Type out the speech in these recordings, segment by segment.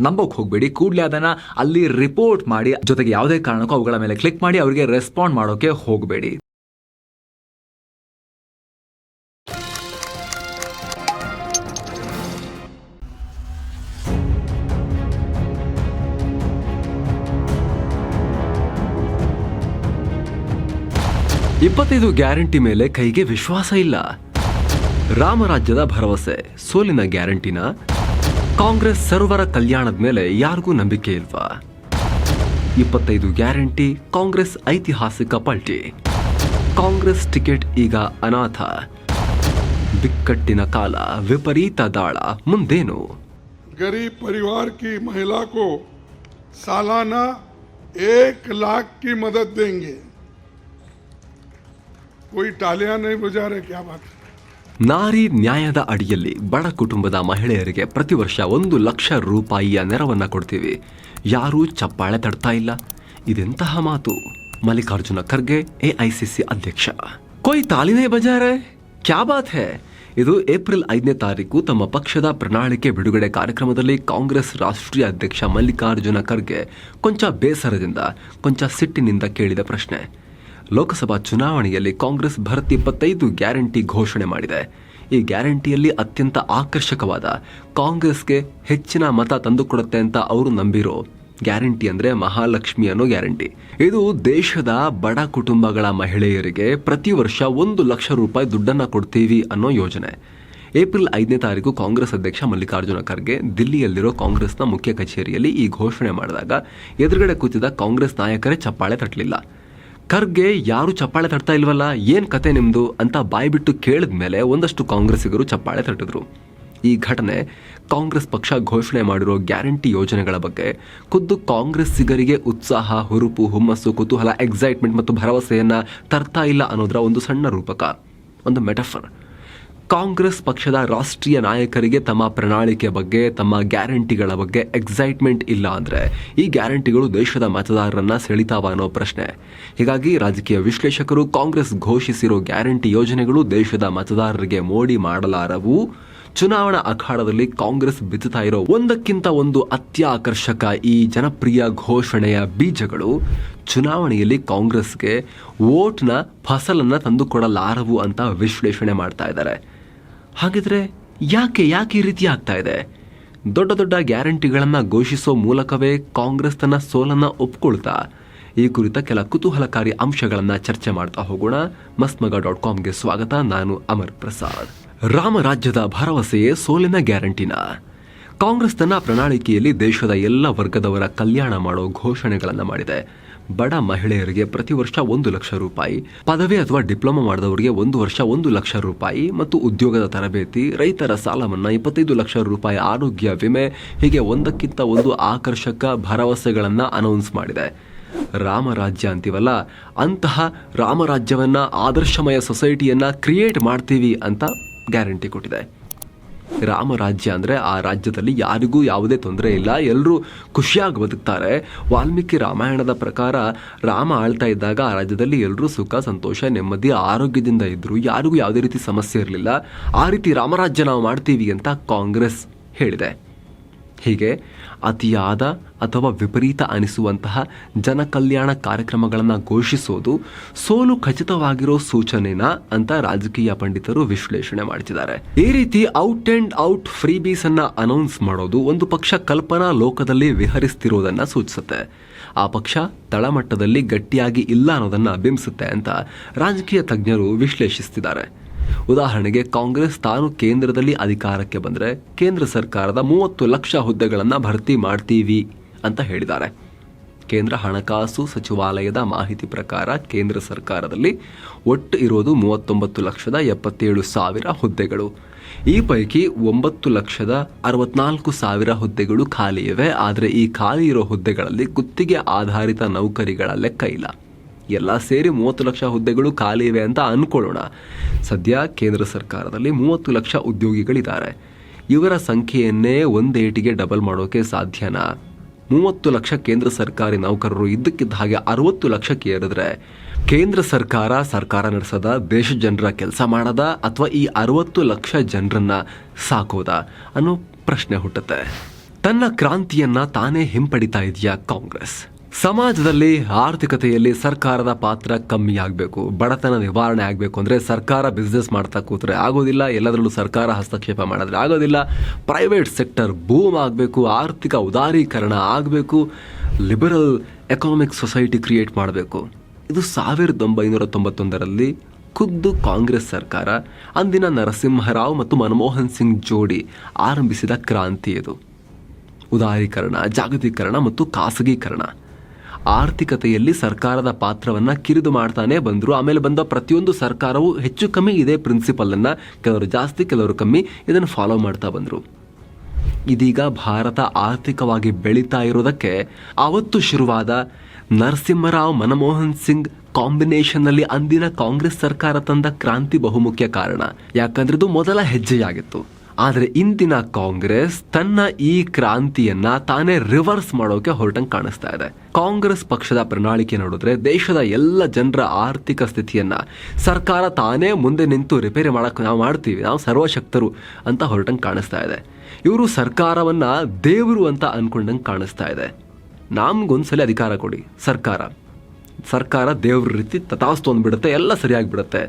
ನಂಬೋಕ್ ಹೋಗಬೇಡಿ. ಕೂಡಲೇ ಅದನ್ನ ಅಲ್ಲಿ ರಿಪೋರ್ಟ್ ಮಾಡಿ, ಜೊತೆಗೆ ಯಾವುದೇ ಕಾರಣಕ್ಕೂ ಅವುಗಳ ಮೇಲೆ ಕ್ಲಿಕ್ ಮಾಡಿ, ಅವರಿಗೆ ರೆಸ್ಪಾಂಡ್ ಮಾಡೋಕೆ ಹೋಗಬೇಡಿ. ಇಪ್ಪತ್ತೈದು ಗ್ಯಾರಂಟಿ ಮೇಲೆ ಕೈಗೆ ವಿಶ್ವಾಸ ಇಲ್ಲ. ರಾಮರಾಜ್ಯದ ಭರವಸೆ, ಸೋಲಿನ ಗ್ಯಾರಂಟಿನ ಕಾಂಗ್ರೆಸ್ ಸರ್ವರ ಕಲ್ಯಾಣದ ಮೇಲೆ ಯಾರಿಗೂ ನಂಬಿಕೆ ಇಲ್ವಾ ಇಪ್ಪತ್ತೈದು ಗ್ಯಾರಂಟಿ ಕಾಂಗ್ರೆಸ್ ಐತಿಹಾಸಿಕ ಪಲ್ಟಿ ಕಾಂಗ್ರೆಸ್ ಟಿಕೆಟ್ ಈಗ ಅನಾಥ ಬಿಕ್ಕಟ್ಟಿನ ಕಾಲ ವಿಪರೀತ ದಾಳ ಮುಂದೇನು गरीब परिवार की महिला को सालाना एक लाख की मदद देंगे कोई टालियां नहीं बुझा रहे क्या बात है ನಾರಿ ನ್ಯಾಯದ ಅಡಿಯಲ್ಲಿ ಬಡ ಕುಟುಂಬದ ಮಹಿಳೆಯರಿಗೆ ಪ್ರತಿ ವರ್ಷ ಒಂದು ಲಕ್ಷ ರೂಪಾಯಿಯ ನೆರವನ್ನ ಕೊಡ್ತೀವಿ. ಯಾರೂ ಚಪ್ಪಾಳೆ ತಡ್ತಾ ಇಲ್ಲ. ಇದೆಂತಹ ಮಾತು? ಮಲ್ಲಿಕಾರ್ಜುನ ಖರ್ಗೆ ಎಐಸಿಸಿ ಅಧ್ಯಕ್ಷ. ಕೊಯ್ ತಾಲಿನೇ ಬಜಾರೆ? ಕ್ಯಾ ಬಾತ್ ಹೇ? ಇದು ಏಪ್ರಿಲ್ ಐದನೇ ತಾರೀಕು ತಮ್ಮ ಪಕ್ಷದ ಪ್ರಣಾಳಿಕೆ ಬಿಡುಗಡೆ ಕಾರ್ಯಕ್ರಮದಲ್ಲಿ ಕಾಂಗ್ರೆಸ್ ರಾಷ್ಟ್ರೀಯ ಅಧ್ಯಕ್ಷ ಮಲ್ಲಿಕಾರ್ಜುನ ಖರ್ಗೆ ಕೊಂಚ ಬೇಸರದಿಂದ, ಕೊಂಚ ಸಿಟ್ಟಿನಿಂದ ಕೇಳಿದ ಪ್ರಶ್ನೆ. ಲೋಕಸಭಾ ಚುನಾವಣೆಯಲ್ಲಿ ಕಾಂಗ್ರೆಸ್ ಭರತ್ ಇಪ್ಪತ್ತೈದು ಗ್ಯಾರಂಟಿ ಘೋಷಣೆ ಮಾಡಿದೆ. ಈ ಗ್ಯಾರಂಟಿಯಲ್ಲಿ ಅತ್ಯಂತ ಆಕರ್ಷಕವಾದ ಕಾಂಗ್ರೆಸ್ಗೆ ಹೆಚ್ಚಿನ ಮತ ತಂದುಕೊಡುತ್ತೆ ಅಂತ ಅವರು ನಂಬಿರೋ ಗ್ಯಾರಂಟಿ ಅಂದ್ರೆ ಮಹಾಲಕ್ಷ್ಮಿ ಅನ್ನೋ ಗ್ಯಾರಂಟಿ. ಇದು ದೇಶದ ಬಡ ಕುಟುಂಬಗಳ ಮಹಿಳೆಯರಿಗೆ ಪ್ರತಿ ವರ್ಷ ಒಂದು ಲಕ್ಷ ರೂಪಾಯಿ ದುಡ್ಡನ್ನ ಕೊಡ್ತೀವಿ ಅನ್ನೋ ಯೋಜನೆ. ಏಪ್ರಿಲ್ ಐದನೇ ತಾರೀಕು ಕಾಂಗ್ರೆಸ್ ಅಧ್ಯಕ್ಷ ಮಲ್ಲಿಕಾರ್ಜುನ ಖರ್ಗೆ ದಿಲ್ಲಿಯಲ್ಲಿರೋ ಕಾಂಗ್ರೆಸ್ನ ಮುಖ್ಯ ಕಚೇರಿಯಲ್ಲಿ ಈ ಘೋಷಣೆ ಮಾಡಿದಾಗ ಎದುರುಗಡೆ ಕೂತಿದ್ದ ಕಾಂಗ್ರೆಸ್ ನಾಯಕರೇ ಚಪ್ಪಾಳೆ ತಟ್ಟಲಿಲ್ಲ. ಖರ್ಗೆ ಯಾರು ಚಪ್ಪಾಳೆ ತಟ್ತಾ ಇಲ್ವಲ್ಲ? ಏನ್ ಕತೆ ನಿಮ್ದು? ಅಂತ ಬಾಯ್ಬಿಟ್ಟು ಕೇಳಿದ ಮೇಲೆ ಒಂದಷ್ಟು ಕಾಂಗ್ರೆಸ್ಸಿಗರು ಚಪ್ಪಾಳೆ ತಟ್ಟಿದ್ರು. ಈ ಘಟನೆ ಕಾಂಗ್ರೆಸ್ ಪಕ್ಷ ಘೋಷಣೆ ಮಾಡಿರೋ ಗ್ಯಾರಂಟಿ ಯೋಜನೆಗಳ ಬಗ್ಗೆ ಖುದ್ದು ಕಾಂಗ್ರೆಸ್ಸಿಗರಿಗೆ ಉತ್ಸಾಹ, ಹುರುಪು, ಹುಮ್ಮಸ್ಸು, ಕುತೂಹಲ ಎಕ್ಸೈಟ್ಮೆಂಟ್ ಮತ್ತು ಭರವಸೆಯನ್ನ ತರ್ತಾ ಇಲ್ಲ ಅನ್ನೋದರ ಒಂದು ಸಣ್ಣ ರೂಪಕ. ಒಂದು ಮೆಟಫರ್ ಕಾಂಗ್ರೆಸ್ ಪಕ್ಷದ ರಾಷ್ಟ್ರೀಯ ನಾಯಕರಿಗೆ ತಮ್ಮ ಪ್ರಣಾಳಿಕೆ ಬಗ್ಗೆ, ತಮ್ಮ ಗ್ಯಾರಂಟಿಗಳ ಬಗ್ಗೆ ಎಕ್ಸೈಟ್ಮೆಂಟ್ ಇಲ್ಲ ಅಂದರೆ ಈ ಗ್ಯಾರಂಟಿಗಳು ದೇಶದ ಮತದಾರರನ್ನು ಸೆಳಿತಾವ ಅನ್ನೋ ಪ್ರಶ್ನೆ. ಹೀಗಾಗಿ ರಾಜಕೀಯ ವಿಶ್ಲೇಷಕರು ಕಾಂಗ್ರೆಸ್ ಘೋಷಿಸಿರೋ ಗ್ಯಾರಂಟಿ ಯೋಜನೆಗಳು ದೇಶದ ಮತದಾರರಿಗೆ ಮೋಡಿ ಮಾಡಲಾರವು. ಚುನಾವಣಾ ಅಖಾಡದಲ್ಲಿ ಕಾಂಗ್ರೆಸ್ ಬಿತ್ತುತ್ತಾ ಇರೋ ಒಂದಕ್ಕಿಂತ ಒಂದು ಅತ್ಯಾಕರ್ಷಕ ಈ ಜನಪ್ರಿಯ ಘೋಷಣೆಯ ಬೀಜಗಳು ಚುನಾವಣೆಯಲ್ಲಿ ಕಾಂಗ್ರೆಸ್ಗೆ ವೋಟ್ನ ಫಸಲನ್ನು ತಂದುಕೊಡಲಾರವು ಅಂತ ವಿಶ್ಲೇಷಣೆ ಮಾಡ್ತಾ ಇದ್ದಾರೆ. ಹಾಗಿದ್ರೆ ಯಾಕೆ ಯಾಕೆ ಈ ರೀತಿ ಆಗ್ತಾ ಇದೆ? ದೊಡ್ಡ ದೊಡ್ಡ ಗ್ಯಾರಂಟಿಗಳನ್ನು ಘೋಷಿಸೋ ಮೂಲಕವೇ ಕಾಂಗ್ರೆಸ್ ತನ್ನ ಸೋಲನ್ನ ಒಪ್ಕೊಳ್ತಾ ಈ ಕುರಿತ ಕೆಲ ಕುತೂಹಲಕಾರಿ ಅಂಶಗಳನ್ನು ಚರ್ಚೆ ಮಾಡ್ತಾ ಹೋಗೋಣ. ಮಸ್ಮಗ ಡಾಟ್ ಕಾಮ್ಗೆ ಸ್ವಾಗತ. ನಾನು ಅಮರ್ ಪ್ರಸಾದ್. ರಾಮರಾಜ್ಯದ ಭರವಸೆಯೇ ಸೋಲಿನ ಗ್ಯಾರಂಟಿನ. ಕಾಂಗ್ರೆಸ್ ತನ್ನ ಪ್ರಣಾಳಿಕೆಯಲ್ಲಿ ದೇಶದ ಎಲ್ಲ ವರ್ಗದವರ ಕಲ್ಯಾಣ ಮಾಡೋ ಘೋಷಣೆಗಳನ್ನು ಮಾಡಿದೆ. ಬಡ ಮಹಿಳೆಯರಿಗೆ ಪ್ರತಿ ವರ್ಷ ಒಂದು ಲಕ್ಷ ರೂಪಾಯಿ, ಪದವಿ ಅಥವಾ ಡಿಪ್ಲೊಮಾ ಮಾಡಿದವರಿಗೆ ಒಂದು ವರ್ಷ ಒಂದು ಲಕ್ಷ ರೂಪಾಯಿ ಮತ್ತು ಉದ್ಯೋಗದ ತರಬೇತಿ, ರೈತರ ಸಾಲ ಮನ್ನಾ ಇಪ್ಪತ್ತೈದು ಲಕ್ಷ ರೂಪಾಯಿ ಆರೋಗ್ಯ ವಿಮೆ, ಹೀಗೆ ಒಂದಕ್ಕಿಂತ ಒಂದು ಆಕರ್ಷಕ ಭರವಸೆಗಳನ್ನು ಅನೌನ್ಸ್ ಮಾಡಿದೆ. ರಾಮರಾಜ್ಯ ಅಂತೀವಲ್ಲ, ಅಂತಹ ರಾಮರಾಜ್ಯವನ್ನ ಆದರ್ಶಮಯ ಸೊಸೈಟಿಯನ್ನು ಕ್ರಿಯೇಟ್ ಮಾಡ್ತೀವಿ ಅಂತ ಗ್ಯಾರಂಟಿ ಕೊಟ್ಟಿದೆ. ರಾಮರಾಜ್ಯ ಅಂದರೆ ಆ ರಾಜ್ಯದಲ್ಲಿ ಯಾರಿಗೂ ಯಾವುದೇ ತೊಂದರೆ ಇಲ್ಲ. ಎಲ್ಲರೂ ಖುಷಿಯಾಗಿ ಬದುಕ್ತಾರೆ. ವಾಲ್ಮೀಕಿ ರಾಮಾಯಣದ ಪ್ರಕಾರ ರಾಮ ಆಳ್ತಾ ಇದ್ದಾಗ ಆ ರಾಜ್ಯದಲ್ಲಿ ಎಲ್ಲರೂ ಸುಖ, ಸಂತೋಷ, ನೆಮ್ಮದಿ, ಆರೋಗ್ಯದಿಂದ ಇದ್ದರು ಯಾರಿಗೂ ಯಾವುದೇ ರೀತಿ ಸಮಸ್ಯೆ ಇರಲಿಲ್ಲ. ಆ ರೀತಿ ರಾಮರಾಜ್ಯ ನಾವು ಮಾಡ್ತೀವಿ ಅಂತ ಕಾಂಗ್ರೆಸ್ ಹೇಳಿದೆ. ಹೀಗೆ ಅತಿಯಾದ ಅಥವಾ ವಿಪರೀತ ಅನಿಸುವಂತಹ ಜನಕಲ್ಯಾಣ ಕಾರ್ಯಕ್ರಮಗಳನ್ನು ಘೋಷಿಸೋದು ಸೋಲು ಖಚಿತವಾಗಿರೋ ಸೂಚನೆನ ಅಂತ ರಾಜಕೀಯ ಪಂಡಿತರು ವಿಶ್ಲೇಷಣೆ ಮಾಡ್ತಿದ್ದಾರೆ. ಈ ರೀತಿ out and out freebies ಅನ್ನ ಅನೌನ್ಸ್ ಮಾಡೋದು ಒಂದು ಪಕ್ಷ ಕಲ್ಪನಾ ಲೋಕದಲ್ಲಿ ವಿಹರಿಸ್ತಿರೋದನ್ನ ಸೂಚಿಸುತ್ತೆ. ಆ ಪಕ್ಷ ತಳಮಟ್ಟದಲ್ಲಿ ಗಟ್ಟಿಯಾಗಿ ಇಲ್ಲ ಅನ್ನೋದನ್ನ ಬಿಂಬಿಸುತ್ತೆ ಅಂತ ರಾಜಕೀಯ ತಜ್ಞರು ವಿಶ್ಲೇಷಿಸ್ತಿದ್ದಾರೆ. ಉದಾಹರಣೆಗೆ ಕಾಂಗ್ರೆಸ್ ತಾನು ಕೇಂದ್ರದಲ್ಲಿ ಅಧಿಕಾರಕ್ಕೆ ಬಂದರೆ ಕೇಂದ್ರ ಸರ್ಕಾರದ ಮೂವತ್ತು ಲಕ್ಷ ಹುದ್ದೆಗಳನ್ನು ಭರ್ತಿ ಮಾಡ್ತೀವಿ ಅಂತ ಹೇಳಿದ್ದಾರೆ. ಕೇಂದ್ರ ಹಣಕಾಸು ಸಚಿವಾಲಯದ ಮಾಹಿತಿ ಪ್ರಕಾರ ಕೇಂದ್ರ ಸರ್ಕಾರದಲ್ಲಿ ಒಟ್ಟು ಇರೋದು ಮೂವತ್ತೊಂಬತ್ತು ಲಕ್ಷದ ಎಪ್ಪತ್ತೇಳು ಸಾವಿರ ಹುದ್ದೆಗಳು. ಈ ಪೈಕಿ ಒಂಬತ್ತು ಲಕ್ಷದ ಅರವತ್ನಾಲ್ಕು ಸಾವಿರ ಹುದ್ದೆಗಳು ಖಾಲಿ ಇವೆ ಆದರೆ ಈ ಖಾಲಿ ಇರೋ ಹುದ್ದೆಗಳಲ್ಲಿ ಗುತ್ತಿಗೆ ಆಧಾರಿತ ನೌಕರಿಗಳ ಲೆಕ್ಕ ಇಲ್ಲ. ಎಲ್ಲ ಸೇರಿ ಮೂವತ್ತು ಲಕ್ಷ ಹುದ್ದೆಗಳು ಖಾಲಿ ಇವೆ ಅಂತ ಅಂದ್ಕೊಳ್ಳೋಣ ಸದ್ಯ ಕೇಂದ್ರ ಸರ್ಕಾರದಲ್ಲಿ ಮೂವತ್ತು ಲಕ್ಷ ಉದ್ಯೋಗಿಗಳಿದ್ದಾರೆ. ಇವರ ಸಂಖ್ಯೆಯನ್ನೇ ಒಂದೇಟಿಗೆ ಡಬಲ್ ಮಾಡೋಕೆ ಸಾಧ್ಯನಾ? ಮೂವತ್ತು ಲಕ್ಷ ಕೇಂದ್ರ ಸರ್ಕಾರಿ ನೌಕರರು ಇದ್ದಕ್ಕಿದ್ದ ಹಾಗೆ ಅರವತ್ತು ಲಕ್ಷಕ್ಕೆ ಏರಿದ್ರೆ? ಕೇಂದ್ರ ಸರ್ಕಾರ ಸರ್ಕಾರ ನಡೆಸದ ದೇಶ ಜನರ ಕೆಲಸ ಮಾಡದ ಅಥವಾ ಈ ಅರವತ್ತು ಲಕ್ಷ ಜನರನ್ನ ಸಾಕೋದ ಅನ್ನೋ ಪ್ರಶ್ನೆ ಹುಟ್ಟುತ್ತೆ. ತನ್ನ ಕ್ರಾಂತಿಯನ್ನ ತಾನೇ ಹಿಂಪಡಿತಾ ಇದೆಯಾ ಕಾಂಗ್ರೆಸ್? ಸಮಾಜದಲ್ಲಿ ಆರ್ಥಿಕತೆಯಲ್ಲಿ ಸರ್ಕಾರದ ಪಾತ್ರ ಕಮ್ಮಿ ಆಗಬೇಕು, ಬಡತನ ನಿವಾರಣೆ ಆಗಬೇಕು ಅಂದರೆ ಸರ್ಕಾರ ಬಿಸ್ನೆಸ್ ಮಾಡ್ತಾ ಕೂತ್ರೆ ಆಗೋದಿಲ್ಲ, ಎಲ್ಲದರಲ್ಲೂ ಸರ್ಕಾರ ಹಸ್ತಕ್ಷೇಪ ಮಾಡಿದ್ರೆ ಆಗೋದಿಲ್ಲ. ಪ್ರೈವೇಟ್ ಸೆಕ್ಟರ್ ಬೂಮ್ ಆಗಬೇಕು, ಆರ್ಥಿಕ ಉದಾರೀಕರಣ ಆಗಬೇಕು ಲಿಬರಲ್ ಎಕನಾಮಿಕ್ ಸೊಸೈಟಿ ಕ್ರಿಯೇಟ್ ಮಾಡಬೇಕು. ಇದು ಸಾವಿರದ ಒಂಬೈನೂರ ತೊಂಬತ್ತೊಂದರಲ್ಲಿ ಖುದ್ದು ಕಾಂಗ್ರೆಸ್ ಸರ್ಕಾರ, ಅಂದಿನ ನರಸಿಂಹರಾವ್ ಮತ್ತು ಮನಮೋಹನ್ ಸಿಂಗ್ ಜೋಡಿ ಆರಂಭಿಸಿದ ಕ್ರಾಂತಿ ಇದು. ಉದಾರೀಕರಣ, ಜಾಗತೀಕರಣ ಮತ್ತು ಖಾಸಗೀಕರಣ. ಆರ್ಥಿಕತೆಯಲ್ಲಿ ಸರ್ಕಾರದ ಪಾತ್ರವನ್ನ ಕಿರಿದು ಮಾಡ್ತಾನೆ ಬಂದರು. ಆಮೇಲೆ ಬಂದ ಪ್ರತಿಯೊಂದು ಸರ್ಕಾರವು ಹೆಚ್ಚು ಕಮ್ಮಿ ಇದೇ ಪ್ರಿನ್ಸಿಪಲ್ ಅನ್ನ ಕೆಲವರು ಜಾಸ್ತಿ, ಕೆಲವರು ಕಮ್ಮಿ ಇದನ್ನು ಫಾಲೋ ಮಾಡ್ತಾ ಬಂದರು. ಇದೀಗ ಭಾರತ ಆರ್ಥಿಕವಾಗಿ ಬೆಳೀತಾ ಇರೋದಕ್ಕೆ ಅವತ್ತು ಶುರುವಾದ ನರಸಿಂಹರಾವ್ ಮನಮೋಹನ್ ಸಿಂಗ್ ಕಾಂಬಿನೇಷನ್ನಲ್ಲಿ ಅಂದಿನ ಕಾಂಗ್ರೆಸ್ ಸರ್ಕಾರ ತಂದ ಕ್ರಾಂತಿ ಬಹುಮುಖ್ಯ ಕಾರಣ. ಯಾಕಂದ್ರೆ ಇದು ಮೊದಲ ಹೆಜ್ಜೆಯಾಗಿತ್ತು. ಆದರೆ ಇಂದಿನ ಕಾಂಗ್ರೆಸ್ ತನ್ನ ಈ ಕ್ರಾಂತಿಯನ್ನ ತಾನೇ ರಿವರ್ಸ್ ಮಾಡೋಕೆ ಹೊರಟಂಗೆ ಕಾಣಿಸ್ತಾ ಇದೆ. ಕಾಂಗ್ರೆಸ್ ಪಕ್ಷದ ಪ್ರಣಾಳಿಕೆ ನೋಡಿದ್ರೆ ದೇಶದ ಎಲ್ಲ ಜನರ ಆರ್ಥಿಕ ಸ್ಥಿತಿಯನ್ನ ಸರ್ಕಾರ ತಾನೇ ಮುಂದೆ ನಿಂತು ರಿಪೇರಿ ಮಾಡಕ್ಕೆ ನಾವು ಮಾಡ್ತೀವಿ, ನಾವು ಸರ್ವಶಕ್ತರು ಅಂತ ಹೊರಟಂಗೆ ಕಾಣಿಸ್ತಾ ಇದೆ. ಇವರು ಸರ್ಕಾರವನ್ನ ದೇವರು ಅಂತ ಅನ್ಕೊಂಡಂಗೆ ಕಾಣಿಸ್ತಾ ಇದೆ. ನಮ್ಗೊಂದ್ಸಲಿ ಅಧಿಕಾರ ಕೊಡಿ, ಸರ್ಕಾರ. ಸರ್ಕಾರ ದೇವ್ರ ರೀತಿ ತಥಾಸ್ತು ಅಂದ್ಬಿಡುತ್ತೆ ಎಲ್ಲ ಸರಿಯಾಗಿ ಬಿಡುತ್ತೆ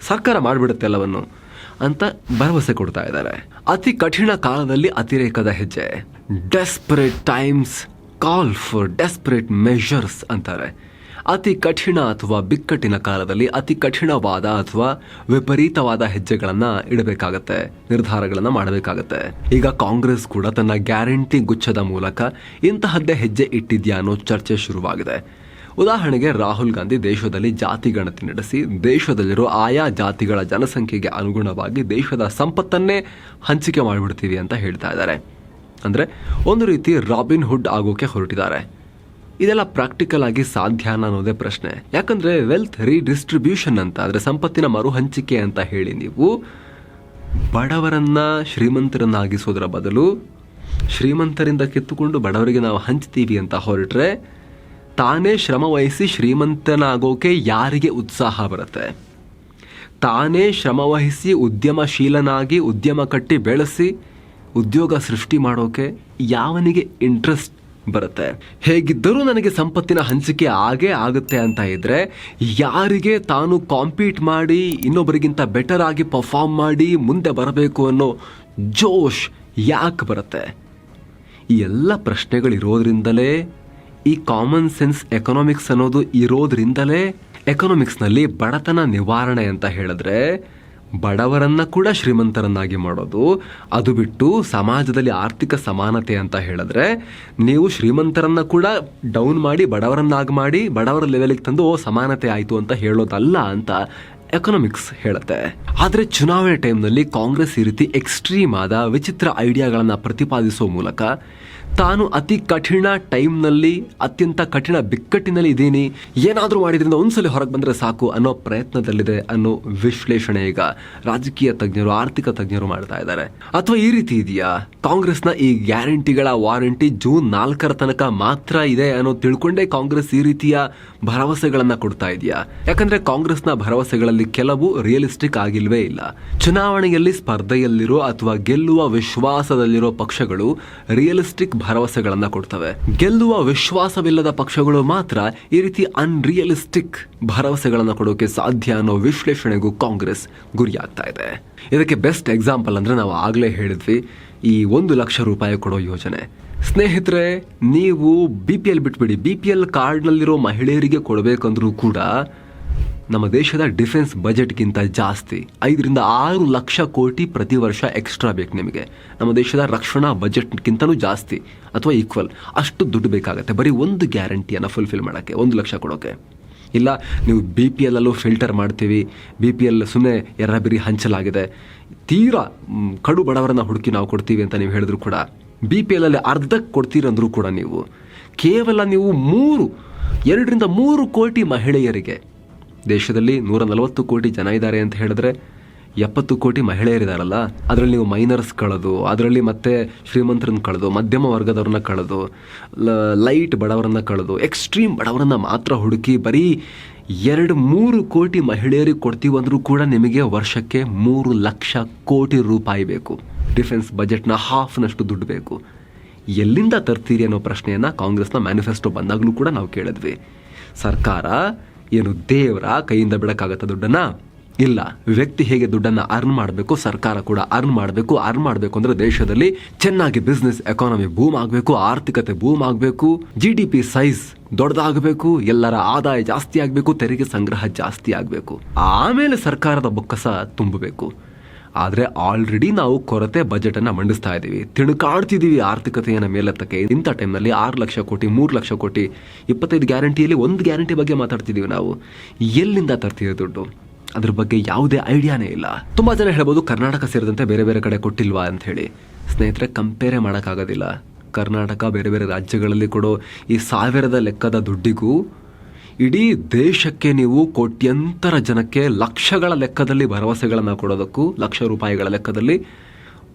ಸರ್ಕಾರ ಮಾಡಿಬಿಡುತ್ತೆ ಎಲ್ಲವನ್ನು. ಅಂತ ಭರವಸೆ ಕೊಡ್ತಾ ಇದ್ದಾರೆ. ಅತಿ ಕಠಿಣ ಕಾಲದಲ್ಲಿ ಅತಿರೇಕದ ಹೆಜ್ಜೆ. Desperate times call for desperate measures ಅಂತಾರೆ. ಅತಿ ಕಠಿಣ ಅಥವಾ ಬಿಕ್ಕಟ್ಟಿನ ಕಾಲದಲ್ಲಿ ಅತಿ ಕಠಿಣವಾದ ಅಥವಾ ವಿಪರೀತವಾದ ಹೆಜ್ಜೆಗಳನ್ನು ಇಡಬೇಕಾಗತ್ತೆ, ನಿರ್ಧಾರಗಳನ್ನು ಮಾಡಬೇಕಾಗತ್ತೆ. ಈಗ ಕಾಂಗ್ರೆಸ್ ಕೂಡ ತನ್ನ ಗ್ಯಾರಂಟಿ ಗುಚ್ಛದ ಮೂಲಕ ಇಂತಹದ್ದೇ ಹೆಜ್ಜೆ ಇಟ್ಟಿದ್ಯಾ ಅನ್ನೋ ಚರ್ಚೆ ಶುರುವಾಗಿದೆ. ಉದಾಹರಣೆಗೆ ರಾಹುಲ್ ಗಾಂಧಿ ದೇಶದಲ್ಲಿ ಜಾತಿ ಗಣತಿ ನಡೆಸಿ ದೇಶದಲ್ಲಿರೋ ಆಯಾ ಜಾತಿಗಳ ಜನಸಂಖ್ಯೆಗೆ ಅನುಗುಣವಾಗಿ ದೇಶದ ಸಂಪತ್ತನ್ನೇ ಹಂಚಿಕೆ ಮಾಡಿಬಿಡ್ತೀವಿ ಅಂತ ಹೇಳ್ತಾ ಇದ್ದಾರೆ. ಅಂದರೆ ಒಂದು ರೀತಿ ರಾಬಿನ್ ಹುಡ್ ಆಗೋಕೆ ಹೊರಟಿದ್ದಾರೆ. ಇದೆಲ್ಲ ಪ್ರಾಕ್ಟಿಕಲ್ ಆಗಿ ಸಾಧ್ಯ ಅನ್ನೋದೇ ಪ್ರಶ್ನೆ. ಯಾಕಂದರೆ ವೆಲ್ತ್ ರೀಡಿಸ್ಟ್ರಿಬ್ಯೂಷನ್ ಅಂತ, ಅಂದರೆ ಸಂಪತ್ತಿನ ಮರು ಹಂಚಿಕೆ ಅಂತ ಹೇಳಿ ನೀವು ಬಡವರನ್ನ ಶ್ರೀಮಂತರನ್ನಾಗಿಸೋದರ ಬದಲು ಶ್ರೀಮಂತರಿಂದ ಕಿತ್ತುಕೊಂಡು ಬಡವರಿಗೆ ನಾವು ಹಂಚ್ತೀವಿ ಅಂತ ಹೊರಟ್ರೆ ತಾನೇ ಶ್ರಮವಹಿಸಿ ಶ್ರೀಮಂತನಾಗೋಕೆ ಯಾರಿಗೆ ಉತ್ಸಾಹ ಬರುತ್ತೆ? ತಾನೇ ಶ್ರಮವಹಿಸಿ ಉದ್ಯಮಶೀಲನಾಗಿ ಉದ್ಯಮ ಕಟ್ಟಿ ಬೆಳೆಸಿ ಉದ್ಯೋಗ ಸೃಷ್ಟಿ ಮಾಡೋಕೆ ಯಾವನಿಗೆ ಇಂಟ್ರೆಸ್ಟ್ ಬರುತ್ತೆ? ಹೇಗಿದ್ದರೂ ನನಗೆ ಸಂಪತ್ತಿನ ಹಂಚಿಕೆ ಆಗೇ ಆಗುತ್ತೆ ಅಂತ ಇದ್ದರೆ ಯಾರಿಗೆ ತಾನು ಕಾಂಪೀಟ್ ಮಾಡಿ ಇನ್ನೊಬ್ಬರಿಗಿಂತ ಬೆಟರ್ ಆಗಿ ಪರ್ಫಾರ್ಮ್ ಮಾಡಿ ಮುಂದೆ ಬರಬೇಕು ಅನ್ನೋ ಜೋಶ್ ಯಾಕೆ ಬರುತ್ತೆ? ಈ ಎಲ್ಲ ಪ್ರಶ್ನೆಗಳಿರೋದ್ರಿಂದಲೇ ಈ ಕಾಮನ್ ಸೆನ್ಸ್ ಎಕನಾಮಿಕ್ಸ್ ಅನ್ನೋದು ಇರೋದ್ರಿಂದಲೇ ಎಕನಾಮಿಕ್ಸ್ನಲ್ಲಿ ಬಡತನ ನಿವಾರಣೆ ಅಂತ ಹೇಳಿದ್ರೆ ಬಡವರನ್ನ ಕೂಡ ಶ್ರೀಮಂತರನ್ನಾಗಿ ಮಾಡೋದು. ಅದು ಬಿಟ್ಟು ಸಮಾಜದಲ್ಲಿ ಆರ್ಥಿಕ ಸಮಾನತೆ ಅಂತ ಹೇಳಿದ್ರೆ ನೀವು ಶ್ರೀಮಂತರನ್ನ ಕೂಡ ಡೌನ್ ಮಾಡಿ, ಬಡವರನ್ನಾಗಿ ಮಾಡಿ, ಬಡವರ ಲೆವೆಲಿಗೆ ತಂದು, ಓ, ಸಮಾನತೆ ಆಯಿತು ಅಂತ ಹೇಳೋದಲ್ಲ ಅಂತ ಎಕನಾಮಿಕ್ಸ್ ಹೇಳುತ್ತೆ. ಆದರೆ ಚುನಾವಣೆ ಟೈಮ್ನಲ್ಲಿ ಕಾಂಗ್ರೆಸ್ ಈ ರೀತಿ ಎಕ್ಸ್ಟ್ರೀಮ್ ಆದ ವಿಚಿತ್ರ ಐಡಿಯಾಗಳನ್ನು ಪ್ರತಿಪಾದಿಸುವ ಮೂಲಕ ತಾನು ಅತಿ ಕಠಿಣ ಟೈಮ್ನಲ್ಲಿ, ಅತ್ಯಂತ ಕಠಿಣ ಬಿಕ್ಕಟ್ಟಿನಲ್ಲಿ ಇದ್ದೀನಿ. ಏನಾದರೂ ಮಾಡಿದ್ರಿಂದ ಒಂದ್ಸಲ ಹೊರಗೆ ಬಂದರೆ ಸಾಕು ಅನ್ನೋ ಪ್ರಯತ್ನದಲ್ಲಿದೆ ಅನ್ನೋ ವಿಶ್ಲೇಷಣೆ ಈಗ ರಾಜಕೀಯ ತಜ್ಞರು, ಆರ್ಥಿಕ ತಜ್ಞರು ಮಾಡ್ತಾ ಇದ್ದಾರೆ. ಅಥವಾ ಈ ರೀತಿ ಇದೆಯಾ? ಕಾಂಗ್ರೆಸ್ನ ಈ ಗ್ಯಾರಂಟಿಗಳ ವಾರಂಟಿ ಜೂನ್ ನಾಲ್ಕರ ತನಕ ಮಾತ್ರ ಇದೆ ಅನ್ನೋ ತಿಳ್ಕೊಂಡೇ ಕಾಂಗ್ರೆಸ್ ಈ ರೀತಿಯ ಭರವಸೆಗಳನ್ನ ಕೊಡ್ತಾ ಇದೆಯಾ? ಯಾಕಂದ್ರೆ ಕಾಂಗ್ರೆಸ್ನ ಭರವಸೆಗಳಲ್ಲಿ ಕೆಲವು ರಿಯಲಿಸ್ಟಿಕ್ ಆಗಿಲ್ವೇ ಇಲ್ಲ. ಚುನಾವಣೆಯಲ್ಲಿ ಸ್ಪರ್ಧೆಯಲ್ಲಿರೋ ಅಥವಾ ಗೆಲ್ಲುವ ವಿಶ್ವಾಸದಲ್ಲಿರೋ ಪಕ್ಷಗಳು ರಿಯಲಿಸ್ಟಿಕ್ ಭರವಸೆಗಳನ್ನ ಕೊಡ್ತವೆ. ಗೆಲ್ಲುವ ವಿಶ್ವಾಸವಿಲ್ಲದ ಪಕ್ಷಗಳು ಮಾತ್ರ ಈ ರೀತಿ ಅನ್ರಿಯಲಿಸ್ಟಿಕ್ ಭರವಸೆಗಳನ್ನ ಕೊಡೋಕೆ ಸಾಧ್ಯ ಅನ್ನೋ ವಿಶ್ಲೇಷಣೆಗೂ ಕಾಂಗ್ರೆಸ್ ಗುರಿಯಾಗ್ತಾ ಇದೆ. ಇದಕ್ಕೆ ಬೆಸ್ಟ್ ಎಕ್ಸಾಂಪಲ್ ಅಂದ್ರೆ ನಾವು ಆಗಲೇ ಹೇಳಿದ್ವಿ, ಈ ಒಂದು ಲಕ್ಷ ರೂಪಾಯಿ ಕೊಡೋ ಯೋಜನೆ. ಸ್ನೇಹಿತರೆ, ನೀವು ಬಿ ಪಿ ಎಲ್ ಬಿಟ್ಬಿಡಿ. ಬಿ ಪಿ ಎಲ್ ಕಾರ್ಡ್ನಲ್ಲಿರೋ ಮಹಿಳೆಯರಿಗೆ ಕೊಡಬೇಕಂದ್ರೂ ಕೂಡ ನಮ್ಮ ದೇಶದ ಡಿಫೆನ್ಸ್ ಬಜೆಟ್ಗಿಂತ ಜಾಸ್ತಿ ಐದರಿಂದ ಆರು ಲಕ್ಷ ಕೋಟಿ ಪ್ರತಿ ವರ್ಷ ಎಕ್ಸ್ಟ್ರಾ ಬೇಕು ನಿಮಗೆ. ನಮ್ಮ ದೇಶದ ರಕ್ಷಣಾ ಬಜೆಟ್ಗಿಂತಲೂ ಜಾಸ್ತಿ ಅಥವಾ ಈಕ್ವಲ್. ಅಷ್ಟು ದುಡ್ಡು ಬೇಕಾಗುತ್ತೆ. ಬರೀ ಒಂದು ಗ್ಯಾರಂಟಿಯನ್ನು ಫುಲ್ಫಿಲ್ ಮಾಡೋಕ್ಕೆ, ಒಂದು ಲಕ್ಷ ಕೊಡೋಕ್ಕೆ ಇಲ್ಲ, ನೀವು ಬಿ ಪಿ ಎಲ್ಲಲ್ಲೂ ಫಿಲ್ಟರ್ ಮಾಡ್ತೀವಿ, ಬಿ ಪಿ ಎಲ್ ಸುಮ್ಮನೆ ಎರಬಿರಿ ಹಂಚಲಾಗಿದೆ. ತೀರಾ ಕಡು ಬಡವರನ್ನ ಹುಡುಕಿ ನಾವು ಕೊಡ್ತೀವಿ ಅಂತ ನೀವು ಹೇಳಿದ್ರು ಕೂಡ, ಬಿ ಪಿ ಎಲ್ಲಲ್ಲಿ ಅರ್ಧಕ್ಕೆ ಕೊಡ್ತೀರಂದರೂ ಕೂಡ ನೀವು. ಕೇವಲ ನೀವು ಮೂರು, ಎರಡರಿಂದ ಮೂರು ಕೋಟಿ ಮಹಿಳೆಯರಿಗೆ ದೇಶದಲ್ಲಿ ನೂರ ನಲವತ್ತು ಕೋಟಿ ಜನ ಇದ್ದಾರೆ ಅಂತ ಹೇಳಿದ್ರೆ ಎಪ್ಪತ್ತು ಕೋಟಿ ಮಹಿಳೆಯರಿದಾರಲ್ಲ? ಅದರಲ್ಲಿ ನೀವು ಮೈನರ್ಸ್ ಕಳೆದು, ಅದರಲ್ಲಿ ಮತ್ತೆ ಶ್ರೀಮಂತರನ್ನ ಕಳೆದು, ಮಧ್ಯಮ ವರ್ಗದವ್ರನ್ನ ಕಳೆದು ಲೈಟ್ ಬಡವರನ್ನ ಕಳೆದು ಎಕ್ಸ್ಟ್ರೀಮ್ ಬಡವರನ್ನ ಮಾತ್ರ ಹುಡುಕಿ ಬರೀ ಎರಡು ಮೂರು ಕೋಟಿ ಮಹಿಳೆಯರಿಗೆ ಕೊಡ್ತೀವಂದ್ರೂ ಕೂಡ ನಿಮಗೆ ವರ್ಷಕ್ಕೆ ಮೂರು ಲಕ್ಷ ಕೋಟಿ ರೂಪಾಯಿ ಬೇಕು. ಡಿಫೆನ್ಸ್ ಬಜೆಟ್ನ ಹಾಫ್ನಷ್ಟು ದುಡ್ಡು ಬೇಕು. ಎಲ್ಲಿಂದ ತರ್ತೀರಿ ಅನ್ನೋ ಪ್ರಶ್ನೆಯನ್ನು ಕಾಂಗ್ರೆಸ್ನ ಮ್ಯಾನಿಫೆಸ್ಟೋ ಬಂದಾಗಲೂ ಕೂಡ ನಾವು ಕೇಳಿದ್ವಿ. ಸರ್ಕಾರ ಏನು ದೇವರ ಕೈಯಿಂದ ಬಿಡಕ್ಕಾಗತ್ತ ದುಡ್ಡನ್ನ? ಇಲ್ಲ. ವ್ಯಕ್ತಿ ಹೇಗೆ ದುಡ್ಡನ್ನ ಅರ್ನ್ ಮಾಡಬೇಕು, ಸರ್ಕಾರ ಕೂಡ ಅರ್ನ್ ಮಾಡಬೇಕು ಅರ್ನ್ ಮಾಡಬೇಕು ಅಂದ್ರೆ ದೇಶದಲ್ಲಿ ಚೆನ್ನಾಗಿ ಬಿಸ್ನೆಸ್ ಎಕಾನಮಿ ಬೂಮ್ ಆಗಬೇಕು, ಆರ್ಥಿಕತೆ ಬೂಮ್ ಆಗಬೇಕು ಜಿ ಡಿ ಪಿ ಸೈಜ್ ದೊಡ್ಡದಾಗಬೇಕು, ಎಲ್ಲರ ಆದಾಯ ಜಾಸ್ತಿ ಆಗಬೇಕು, ತೆರಿಗೆ ಸಂಗ್ರಹ ಜಾಸ್ತಿ ಆಗಬೇಕು. ಆಮೇಲೆ ಸರ್ಕಾರದ ಬೊಕ್ಕಸ ತುಂಬಬೇಕು. ಆದರೆ ಆಲ್ರೆಡಿ ನಾವು ಕೊರತೆ ಬಜೆಟ್ ಅನ್ನ ಮಂಡಿಸ್ತಾ ಇದ್ದೀವಿ. ತಿಣುಕಾಡ್ತಿದ್ದೀವಿ ಆರ್ಥಿಕತೆಯನ್ನು ಮೇಲೆತ್ತಕ್ಕೆ. ಇಂಥ ಟೈಮ್ನಲ್ಲಿ ಆರು ಲಕ್ಷ ಕೋಟಿ, ಮೂರು ಲಕ್ಷ ಕೋಟಿ, ಇಪ್ಪತ್ತೈದು ಗ್ಯಾರಂಟಿಯಲ್ಲಿ ಒಂದು ಗ್ಯಾರಂಟಿ ಬಗ್ಗೆ ಮಾತಾಡ್ತಿದ್ದೀವಿ ನಾವು. ಎಲ್ಲಿಂದ ತರ್ತೀವಿ ದುಡ್ಡು? ಅದ್ರ ಬಗ್ಗೆ ಯಾವುದೇ ಐಡಿಯಾನೇ ಇಲ್ಲ. ತುಂಬಾ ಜನ ಹೇಳ್ಬೋದು ಕರ್ನಾಟಕ ಸೇರಿದಂತೆ ಬೇರೆ ಬೇರೆ ಕಡೆ ಕೊಟ್ಟಿಲ್ವಾ ಅಂತ ಹೇಳಿ. ಸ್ನೇಹಿತರೆ ಕಂಪೇರೇ ಮಾಡೋಕ್ಕಾಗೋದಿಲ್ಲ. ಕರ್ನಾಟಕ ಬೇರೆ ಬೇರೆ ರಾಜ್ಯಗಳಲ್ಲಿ ಕೊಡೋ ಈ ಸಾವಿರದ ಲೆಕ್ಕದ ದುಡ್ಡಿಗೂ ಇಡೀ ದೇಶಕ್ಕೆ ನೀವು ಕೋಟ್ಯಂತರ ಜನಕ್ಕೆ ಲಕ್ಷಗಳ ಲೆಕ್ಕದಲ್ಲಿ ಭರವಸೆಗಳನ್ನು ಕೊಡೋದಕ್ಕೂ ಲಕ್ಷ ರೂಪಾಯಿಗಳ ಲೆಕ್ಕದಲ್ಲಿ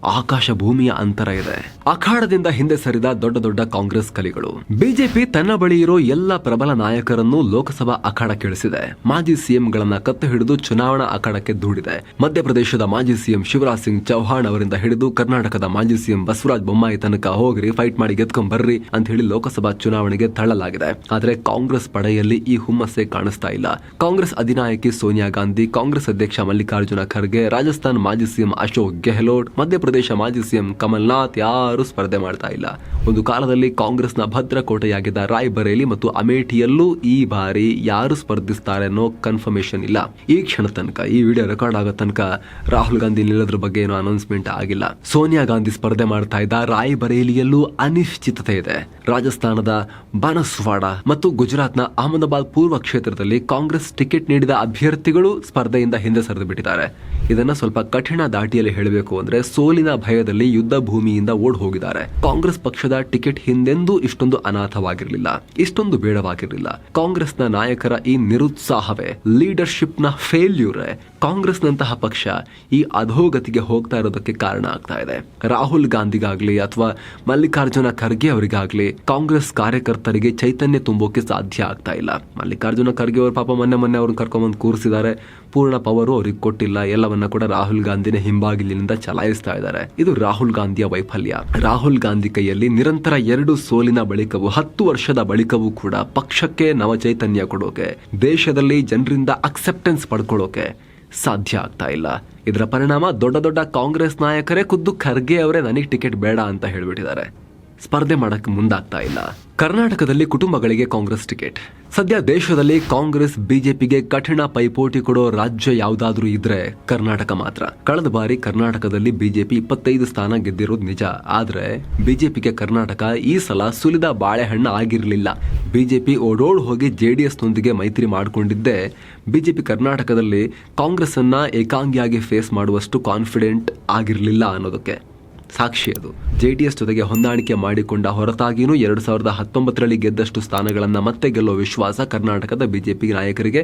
ಆಕಾಶ ಭೂಮಿಯ ಅಂತರ ಇದೆ. ಅಖಾಡದಿಂದ ಹಿಂದೆ ಸರಿದ ದೊಡ್ಡ ದೊಡ್ಡ ಕಾಂಗ್ರೆಸ್ ಕಲಿಗಳು. ಬಿಜೆಪಿ ತನ್ನ ಬಳಿ ಇರೋ ಎಲ್ಲ ಪ್ರಬಲ ನಾಯಕರನ್ನು ಲೋಕಸಭಾ ಅಖಾಡಕ್ಕೆ ಕೇಳಿಸಿದೆ. ಮಾಜಿ ಸಿಎಂಗಳನ್ನ ಕತ್ತು ಹಿಡಿದು ಚುನಾವಣಾ ಅಖಾಡಕ್ಕೆ ದೂಡಿದೆ. ಮಧ್ಯಪ್ರದೇಶದ ಮಾಜಿ ಸಿಎಂ ಶಿವರಾಜ್ ಸಿಂಗ್ ಚೌಹಾಣ್ ಅವರಿಂದ ಹಿಡಿದು ಕರ್ನಾಟಕದ ಮಾಜಿ ಸಿಎಂ ಬಸವರಾಜ್ ಬೊಮ್ಮಾಯಿ ತನಕ ಹೋಗ್ರಿ ಫೈಟ್ ಮಾಡಿ ಗೆದ್ಕೊಂಡ್ ಬರ್ರಿ ಅಂತ ಹೇಳಿ ಲೋಕಸಭಾ ಚುನಾವಣೆಗೆ ತಳ್ಳಲಾಗಿದೆ. ಆದರೆ ಕಾಂಗ್ರೆಸ್ ಪಡೆಯಲ್ಲಿ ಈ ಹುಮ್ಮಸ್ಸೆ ಕಾಣಿಸ್ತಾ ಇಲ್ಲ. ಕಾಂಗ್ರೆಸ್ ಅಧಿನಾಯಕಿ ಸೋನಿಯಾ ಗಾಂಧಿ, ಕಾಂಗ್ರೆಸ್ ಅಧ್ಯಕ್ಷ ಮಲ್ಲಿಕಾರ್ಜುನ ಖರ್ಗೆ, ರಾಜಸ್ಥಾನ್ ಮಾಜಿ ಸಿಎಂ ಅಶೋಕ್ ಗೆಹ್ಲೋಟ್, ಮಧ್ಯಪ್ರದೇಶ ಮಾಜಿ ಸಿಎಂ ಕಮಲ್ನಾಥ್ ಯಾರು ಸ್ಪರ್ಧೆ ಮಾಡ್ತಾ ಇಲ್ಲ. ಒಂದು ಕಾಲದಲ್ಲಿ ಕಾಂಗ್ರೆಸ್ನ ಭದ್ರಕೋಟೆಯಾಗಿದ್ದ ರಾಯ್ಬರೇಲಿ ಮತ್ತು ಅಮೇಠಿಯಲ್ಲೂ ಈ ಬಾರಿ ಯಾರು ಸ್ಪರ್ಧಿಸ್ತಾರೆ ಅನ್ನೋ ಕನ್ಫರ್ಮೇಶನ್ ಇಲ್ಲ. ಈ ಕ್ಷಣ ತನಕ, ಈ ವಿಡಿಯೋ ರೆಕಾರ್ಡ್ ಆಗೋ ತನಕ ರಾಹುಲ್ ಗಾಂಧಿ ನಿಲ್ಲೋದ್ರ ಬಗ್ಗೆ ಏನೋ ಅನೌನ್ಸ್ಮೆಂಟ್ ಆಗಿಲ್ಲ. ಸೋನಿಯಾ ಗಾಂಧಿ ಸ್ಪರ್ಧೆ ಮಾಡ್ತಾ ಇದ್ದ ರಾಯ್ಬರೇಲಿಯಲ್ಲೂ ಅನಿಶ್ಚಿತತೆ ಇದೆ. ರಾಜಸ್ಥಾನದ ಬನಸ್ವಾಡ ಮತ್ತು ಗುಜರಾತ್ನ ಅಹಮದಾಬಾದ್ ಪೂರ್ವ ಕ್ಷೇತ್ರದಲ್ಲಿ ಕಾಂಗ್ರೆಸ್ ಟಿಕೆಟ್ ನೀಡಿದ ಅಭ್ಯರ್ಥಿಗಳು ಸ್ಪರ್ಧೆಯಿಂದ ಹಿಂದೆ ಸರಿದು ಬಿಟ್ಟಿದ್ದಾರೆ. ಇದನ್ನ ಸ್ವಲ್ಪ ಕಠಿಣ ದಾಟಿಯಲ್ಲಿ ಹೇಳಬೇಕು ಅಂದ್ರೆ ಸೋಲಿನ ಭಯದಲ್ಲಿ ಯುದ್ಧ ಭೂಮಿಯಿಂದ ಓಡ್ ಹೋಗಿದ್ದಾರೆ ಕಾಂಗ್ರೆಸ್ ಪಕ್ಷದ ಟಿಕೆಟ್ ಹಿಂದೆಂದೂ ಇಷ್ಟೊಂದು ಅನಾಥವಾಗಿರಲಿಲ್ಲ. ಇಷ್ಟೊಂದು ಬೇಡವಾಗಿರಲಿಲ್ಲ. ಕಾಂಗ್ರೆಸ್ನ ನಾಯಕರ ಈ ನಿರುತ್ಸಾಹವೇ ಲೀಡರ್ಶಿಪ್ನ ಫೇಲ್ಯೂರೇ, ಕಾಂಗ್ರೆಸ್ನಂತಹ ಪಕ್ಷ ಈ ಅಧೋಗತಿಗೆ ಹೋಗ್ತಾ ಇರೋದಕ್ಕೆ ಕಾರಣ ಆಗ್ತಾ ಇದೆ. ರಾಹುಲ್ ಗಾಂಧಿಗಾಗ್ಲಿ ಅಥವಾ ಮಲ್ಲಿಕಾರ್ಜುನ ಖರ್ಗೆ ಅವರಿಗಾಗ್ಲಿ ಕಾಂಗ್ರೆಸ್ ಕಾರ್ಯಕರ್ತರಿಗೆ ಚೈತನ್ಯ ತುಂಬೋಕೆ ಸಾಧ್ಯ ಆಗ್ತಾ ಇಲ್ಲ. ಮಲ್ಲಿಕಾರ್ಜುನ ಖರ್ಗೆ ಅವರು ಪಾಪ ಮೊನ್ನೆ ಮೊನ್ನೆ ಅವ್ರನ್ನ ಕರ್ಕೊಂಡ್ಬಂದು ಕೂರಿಸಿದ್ದಾರೆ. ಪೂರ್ಣ ಪವರು ಅವ್ರಿಗೆ ಕೊಟ್ಟಿಲ್ಲ. ಎಲ್ಲವನ್ನ ಕೂಡ ರಾಹುಲ್ ಗಾಂಧಿನೇ ಹಿಂಬಾಗಿಲಿನಿಂದ ಚಲಾಯಿಸ್ತಾ ಇದ್ದಾರೆ. ಇದು ರಾಹುಲ್ ಗಾಂಧಿಯ ವೈಫಲ್ಯ. ರಾಹುಲ್ ಗಾಂಧಿ ಕೈಯಲ್ಲಿ ನಿರಂತರ ಎರಡು ಸೋಲಿನ ಬಳಿಕವೂ, ಹತ್ತು ವರ್ಷದ ಬಳಿಕವೂ ಕೂಡ ಪಕ್ಷಕ್ಕೆ ನವಚೈತನ್ಯ ಕೊಡೋಕೆ, ದೇಶದಲ್ಲಿ ಜನರಿಂದ ಅಕ್ಸೆಪ್ಟೆನ್ಸ್ ಪಡ್ಕೊಳ್ಳೋಕೆ ಸಾಧ್ಯ ಆಗ್ತಾ ಇಲ್ಲ. ಇದರ ಪರಿಣಾಮ ದೊಡ್ಡ ದೊಡ್ಡ ಕಾಂಗ್ರೆಸ್ ನಾಯಕರೇ ಖುದ್ದು ಖರ್ಗೆ ಅವರೇ ನನಗೆ ಟಿಕೆಟ್ ಬೇಡ ಅಂತ ಹೇಳ್ಬಿಟ್ಟಿದ್ದಾರೆ. ಸ್ಪರ್ಧೆ ಮಾಡಕ್ಕೆ ಮುಂದಾಗ್ತಾ ಇಲ್ಲ. ಕರ್ನಾಟಕದಲ್ಲಿ ಕುಟುಂಬಗಳಿಗೆ ಕಾಂಗ್ರೆಸ್ ಟಿಕೆಟ್. ಸದ್ಯ ದೇಶದಲ್ಲಿ ಕಾಂಗ್ರೆಸ್, ಬಿಜೆಪಿಗೆ ಕಠಿಣ ಪೈಪೋಟಿ ಕೊಡೋ ರಾಜ್ಯ ಯಾವುದಾದ್ರೂ ಇದ್ರೆ ಕರ್ನಾಟಕ ಮಾತ್ರ. ಕಳೆದ ಬಾರಿ ಕರ್ನಾಟಕದಲ್ಲಿ ಬಿಜೆಪಿ ಇಪ್ಪತ್ತೈದು ಸ್ಥಾನ ಗೆದ್ದಿರೋದು ನಿಜ. ಆದ್ರೆ ಬಿಜೆಪಿಗೆ ಕರ್ನಾಟಕ ಈ ಸಲ ಸುಲಿದ ಬಾಳೆಹಣ್ಣು ಆಗಿರಲಿಲ್ಲ. ಬಿಜೆಪಿ ಓಡೋಡ್ ಹೋಗಿ ಜೆಡಿಎಸ್ ನೊಂದಿಗೆ ಮೈತ್ರಿ ಮಾಡಿಕೊಂಡಿದ್ದೇ. ಬಿಜೆಪಿ ಕರ್ನಾಟಕದಲ್ಲಿ ಕಾಂಗ್ರೆಸ್ ಅನ್ನ ಏಕಾಂಗಿಯಾಗಿ ಫೇಸ್ ಮಾಡುವಷ್ಟು ಕಾನ್ಫಿಡೆಂಟ್ ಆಗಿರಲಿಲ್ಲ ಅನ್ನೋದಕ್ಕೆ. ಸಾಕ್ಷಿ ಅದು. ಜೆಡಿಎಸ್ ಜೊತೆಗೆ ಹೊಂದಾಣಿಕೆ ಮಾಡಿಕೊಂಡ ಹೊರತಾಗಿಯೂ ಎರಡು ಸಾವಿರದ ಹತ್ತೊಂಬತ್ತರಲ್ಲಿ ಗೆದ್ದಷ್ಟು ಸ್ಥಾನಗಳನ್ನು ಮತ್ತೆ ಗೆಲ್ಲೋ ವಿಶ್ವಾಸ ಕರ್ನಾಟಕದ ಬಿಜೆಪಿ ನಾಯಕರಿಗೆ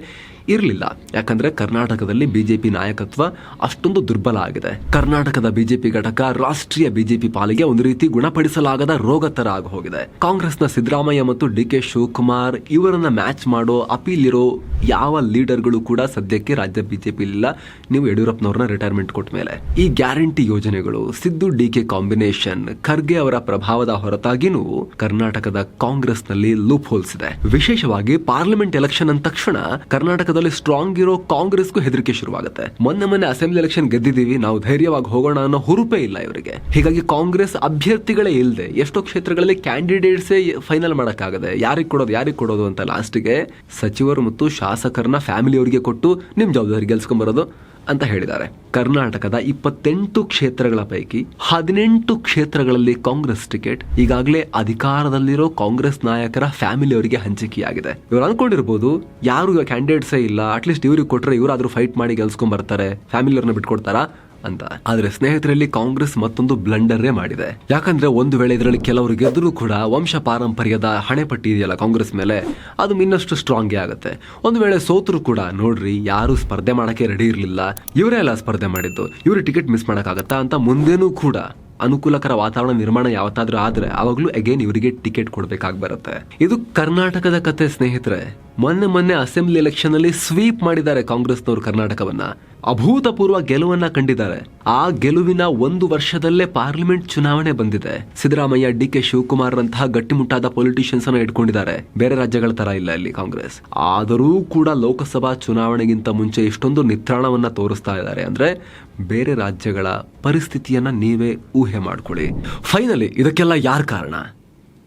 ಇರಲಿಲ್ಲ. ಯಾಕಂದರೆ ಕರ್ನಾಟಕದಲ್ಲಿ ಬಿಜೆಪಿ ನಾಯಕತ್ವ ಅಷ್ಟೊಂದು ದುರ್ಬಲ ಆಗಿದೆ. ಕರ್ನಾಟಕದ ಬಿಜೆಪಿ ಘಟಕ ರಾಷ್ಟ್ರೀಯ ಬಿಜೆಪಿ ಪಾಲಿಗೆ ಒಂದು ರೀತಿ ಗುಣಪಡಿಸಲಾಗದ ರೋಗ ತರ ಆಗಿ ಹೋಗಿದೆ ಕಾಂಗ್ರೆಸ್ನ ಸಿದ್ದರಾಮಯ್ಯ ಮತ್ತು ಡಿ ಕೆ ಶಿವಕುಮಾರ್ ಇವರನ್ನ ಮ್ಯಾಚ್ ಮಾಡೋ ಅಪೀಲ್ ಇರೋ ಯಾವ ಲೀಡರ್ಗಳು ಕೂಡ ಸದ್ಯಕ್ಕೆ ರಾಜ್ಯ ಬಿಜೆಪಿ ಇಲ್ಲ ನೀವು ಯಡಿಯೂರಪ್ಪನವ್ರನ್ನ ರಿಟೈರ್ಮೆಂಟ್ ಕೊಟ್ಟ ಮೇಲೆ. ಈ ಗ್ಯಾರಂಟಿ ಯೋಜನೆಗಳು Siddu D K combination Kharge ಅವರ ಪ್ರಭಾವದ ಹೊರತಾಗಿನೂ ಕರ್ನಾಟಕದ ಕಾಂಗ್ರೆಸ್ನಲ್ಲಿ ಲೂಪ್ ಹೋಲ್ಸ್ ಇದೆ ವಿಶೇಷವಾಗಿ ಪಾರ್ಲಿಮೆಂಟ್ ಎಲೆಕ್ಷನ್ ಅಂದ ತಕ್ಷಣ ಕರ್ನಾಟಕದಲ್ಲಿ ಸ್ಟ್ರಾಂಗ್ ಇರೋ ಕಾಂಗ್ರೆಸ್ಗೂ ಹೆದರಿಕೆ ಶುರುವಾಗುತ್ತೆ. ಮೊನ್ನೆ ಮೊನ್ನೆ ಅಸೆಂಬ್ಲಿ ಎಲೆಕ್ಷನ್ ಗೆದ್ದಿದ್ದೀವಿ, ನಾವು ಧೈರ್ಯವಾಗಿ ಹೋಗೋಣ ಅನ್ನೋ ಹುರುಪೇ ಇಲ್ಲ ಇವರಿಗೆ. ಹೀಗಾಗಿ ಕಾಂಗ್ರೆಸ್ ಅಭ್ಯರ್ಥಿಗಳೇ ಇಲ್ಲದೆ ಎಷ್ಟೋ ಕ್ಷೇತ್ರಗಳಲ್ಲಿ ಕ್ಯಾಂಡಿಡೇಟ್ಸೇ ಫೈನಲ್ ಮಾಡಕ್ಕಾಗದೆ ಯಾರಿಗೆ ಕೊಡೋದು ಯಾರಿಗೆ ಕೊಡೋದು ಅಂತ ಲಾಸ್ಟ್ಗೆ ಸಚಿವರು ಮತ್ತು ಶಾಸಕರನ್ನ ಫ್ಯಾಮಿಲಿಯವರಿಗೆ ಕೊಟ್ಟು ನಿಮ್ ಜವಾಬ್ದಾರಿ ಗೆಲ್ಸ್ಕೊಂಡ್ ಬರೋದು ಅಂತ ಹೇಳಿದ್ದಾರೆ. ಕರ್ನಾಟಕದ ಇಪ್ಪತ್ತೆಂಟು ಕ್ಷೇತ್ರಗಳ ಪೈಕಿ ಹದಿನೆಂಟು ಕ್ಷೇತ್ರಗಳಲ್ಲಿ ಕಾಂಗ್ರೆಸ್ ಟಿಕೆಟ್, ಈಗಾಗಲೇ ಅಧಿಕಾರದಲ್ಲಿರೋ ಕಾಂಗ್ರೆಸ್ ನಾಯಕರ ಫ್ಯಾಮಿಲಿ ಅವರಿಗೆ ಹಂಚಿಕೆಯಾಗಿದೆ. ಇವ್ರು ಅನ್ಕೊಂಡಿರ್ಬೋದು, ಯಾರು ಕ್ಯಾಂಡಿಡೇಟ್ಸೇ ಇಲ್ಲ ಅಟ್ಲೀಸ್ಟ್ ಇವ್ರಿಗೆ ಕೊಟ್ರೆ ಇವರಾದ್ರೂ ಫೈಟ್ ಮಾಡಿ ಗೆಲ್ಸ್ಕೊಂಡ್ ಬರ್ತಾರೆ ಫ್ಯಾಮಿಲಿಯವ್ರನ್ನ ಬಿಟ್ಕೊಡ್ತಾರಾ? ಅಂತ. ಆದ್ರೆ ಸ್ನೇಹಿತರಲ್ಲಿ ಕಾಂಗ್ರೆಸ್ ಮತ್ತೊಂದು ಬ್ಲಂಡರೇ ಮಾಡಿದೆ. ಯಾಕಂದ್ರೆ ಒಂದು ವೇಳೆ ಇದರಲ್ಲಿ ಕೆಲವರು ಗೆದ್ದರೂ ಕೂಡ ವಂಶ ಪಾರಂಪರ್ಯದ ಹಣೆಪಟ್ಟಿ ಇದೆಯಲ್ಲ ಕಾಂಗ್ರೆಸ್ ಮೇಲೆ, ಅದು ಇನ್ನಷ್ಟು ಸ್ಟ್ರಾಂಗೇ ಆಗುತ್ತೆ. ಒಂದು ವೇಳೆ ಸೋತರು ಕೂಡ ನೋಡ್ರಿ, ಯಾರು ಸ್ಪರ್ಧೆ ಮಾಡಕ್ಕೆ ರೆಡಿ ಇರಲಿಲ್ಲ. ಇವರೇ ಎಲ್ಲ ಸ್ಪರ್ಧೆ ಮಾಡಿದ್ದು. ಇವರು ಟಿಕೆಟ್ ಮಿಸ್ ಮಾಡಕ್ಕಾಗತ್ತಾ ಅಂತ ಮುಂದೇನೂ ಕೂಡ ಅನುಕೂಲಕರ ವಾತಾವರಣ ನಿರ್ಮಾಣ ಯಾವತ್ತಾದ್ರೂ ಆದ್ರೆ, ಅವಾಗ್ಲೂ ಅಗೇನ್ ಇವರಿಗೆ ಟಿಕೆಟ್ ಕೊಡ್ಬೇಕಾಗಿ ಬರುತ್ತೆ. ಇದು ಕರ್ನಾಟಕದ ಕತೆ ಸ್ನೇಹಿತರೆ. ಮೊನ್ನೆ ಮೊನ್ನೆ ಅಸೆಂಬ್ಲಿ ಎಲೆಕ್ಷನ್ ಅಲ್ಲಿ ಸ್ವೀಪ್ ಮಾಡಿದ್ದಾರೆ ಕಾಂಗ್ರೆಸ್ನವರು ಕರ್ನಾಟಕವನ್ನ. ಅಭೂತಪೂರ್ವ ಗೆಲುವನ್ನ ಕಂಡಿದ್ದಾರೆ. ಆ ಗೆಲುವಿನ ಒಂದು ವರ್ಷದಲ್ಲೇ ಪಾರ್ಲಿಮೆಂಟ್ ಚುನಾವಣೆ ಬಂದಿದೆ. ಸಿದ್ದರಾಮಯ್ಯ, ಡಿ ಕೆ ಶಿವಕುಮಾರ್ ರಂತಹ ಗಟ್ಟಿಮುಟ್ಟಾದ ಪೊಲಿಟಿಷಿಯನ್ಸ್ ಅನ್ನ ಇಟ್ಕೊಂಡಿದ್ದಾರೆ. ಬೇರೆ ರಾಜ್ಯಗಳ ತರ ಇಲ್ಲ ಇಲ್ಲಿ ಕಾಂಗ್ರೆಸ್. ಆದರೂ ಕೂಡ ಲೋಕಸಭಾ ಚುನಾವಣೆಗಿಂತ ಮುಂಚೆ ಇಷ್ಟೊಂದು ನಿತ್ರಾಣವನ್ನ ತೋರಿಸ್ತಾ ಇದ್ದಾರೆ ಅಂದ್ರೆ ಬೇರೆ ರಾಜ್ಯಗಳ ಪರಿಸ್ಥಿತಿಯನ್ನ ನೀವೇ ಊಹೆ ಮಾಡ್ಕೊಳ್ಳಿ. ಫೈನಲಿ ಇದಕ್ಕೆಲ್ಲ ಯಾರ ಕಾರಣ?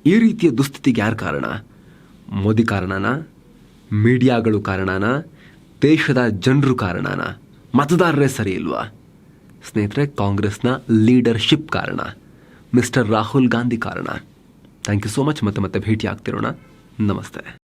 ಈ ರೀತಿಯ ದುಸ್ಥಿತಿಗೆ ಯಾರು ಕಾರಣ? ಮೋದಿ ಕಾರಣನಾ? ಮೀಡಿಯಾಗಳು ಕಾರಣನ, ದೇಶದ ಜನರು ಕಾರಣನ, ಮತದಾರರೇ ಸರಿ ಇಲ್ವಾ? ಸ್ನೇಹಿತರೆ, ಕಾಂಗ್ರೆಸ್ನ ಲೀಡರ್ಶಿಪ್ ಕಾರಣ, ಮಿಸ್ಟರ್ ರಾಹುಲ್ ಗಾಂಧಿ ಕಾರಣ. ಥ್ಯಾಂಕ್ ಯು ಸೋ ಮಚ್ ಮತ್ತೆ ಮತ್ತೆ ಭೇಟಿ ಆಗ್ತಿರೋಣ ನಮಸ್ತೆ.